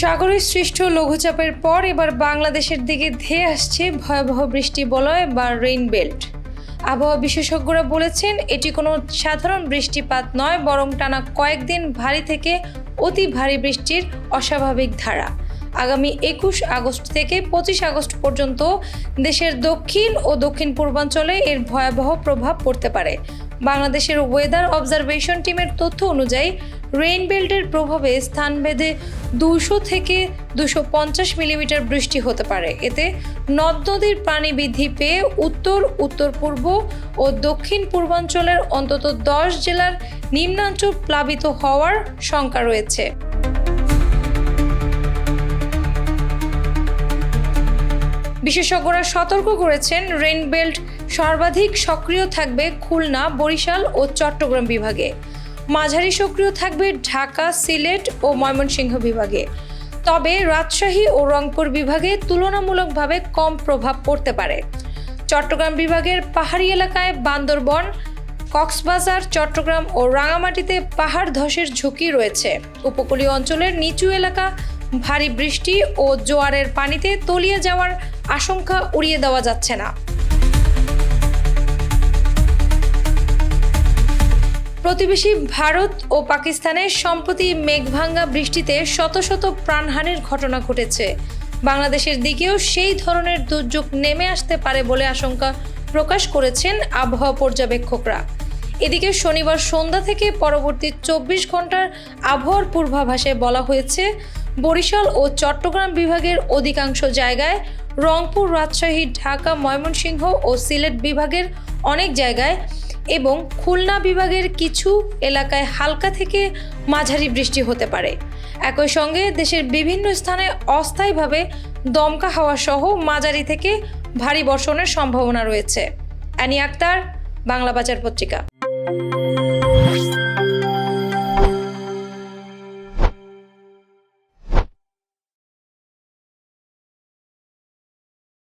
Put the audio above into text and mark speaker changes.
Speaker 1: সাগরে সৃষ্ট লঘুচাপের পর এবার বাংলাদেশের দিকে ধেয়ে আসছে ভয়াবহ বৃষ্টি বলয় বা রেইন বেল্ট। আবহাওয়া বিশেষজ্ঞরা বলেছেন, এটি কোনো সাধারণ বৃষ্টিপাত নয়, বরং টানা কয়েকদিন ভারী থেকে অতি ভারী বৃষ্টির অস্বাভাবিক ধারা। আগামী একুশ আগস্ট থেকে পঁচিশ আগস্ট পর্যন্ত দেশের দক্ষিণ ও দক্ষিণ পূর্বাঞ্চলে এর ভয়াবহ প্রভাব পড়তে পারে। বাংলাদেশের ওয়েদার অবজারভেশন টিমের তথ্য অনুযায়ী রেইন বেল্টের প্রভাবে স্থানভেদে দুশো থেকে দুশো পঞ্চাশ মিলিমিটার বৃষ্টি হতে পারে। এতে নদ নদীর পানি বৃদ্ধি পেয়ে উত্তর উত্তর পূর্ব ও দক্ষিণ পূর্বাঞ্চলের অন্তত দশ জেলার নিম্নাঞ্চল প্লাবিত হওয়ার শঙ্কা রয়েছে। বিশেষজ্ঞরা সতর্ক করেছেন রেইন বেল্ট সর্বাধিক সক্রিয় থাকবে খুলনা, বরিশাল ও চট্টগ্রাম বিভাগে। মাঝারি সক্রিয় থাকবে ঢাকা, সিলেট ও ময়মনসিংহ বিভাগে। তবে রাজশাহী ও রংপুর বিভাগে তুলনামূলকভাবে কম প্রভাব পড়তে পারে। চট্টগ্রাম বিভাগের পাহাড়ি এলাকায় বান্দরবন, কক্সবাজার, চট্টগ্রাম ও রাঙামাটিতে পাহাড় ধসের ঝুঁকি রয়েছে। উপকূলীয় অঞ্চলের নিচু এলাকা ভারী বৃষ্টি ও জোয়ারের পানিতে তলিয়ে যাওয়ার আশঙ্কা উড়িয়ে দেওয়া যাচ্ছে না। প্রতিবেশী ভারত ও পাকিস্তানের সম্প্রতি মেঘভাঙ্গা বৃষ্টিতে শত শত প্রাণহানির ঘটনা ঘটেছে। বাংলাদেশের দিকেও সেই ধরনের দুর্যোগ নেমে আসতে পারে বলে আশঙ্কা প্রকাশ করেছেন আবহাওয়া পর্যবেক্ষকরা। এদিকে শনিবার সন্ধ্যা থেকে পরবর্তী চব্বিশ ঘণ্টার আবহাওয়ার পূর্বাভাসে বলা হয়েছে বরিশাল ও চট্টগ্রাম বিভাগের অধিকাংশ জায়গায়, রংপুর, রাজশাহী, ঢাকা, ময়মনসিংহ ও সিলেট বিভাগের অনেক জায়গায় এবং খুলনা বিভাগের কিছু এলাকায় হালকা থেকে মাঝারি বৃষ্টি হতে পারে। একই সঙ্গে দেশের বিভিন্ন স্থানে অস্থায়ীভাবে দমকা হাওয়া সহ মাঝারি থেকে ভারী বর্ষণের সম্ভাবনা রয়েছে। অ্যানি আক্তার, বাংলা বাজার পত্রিকা।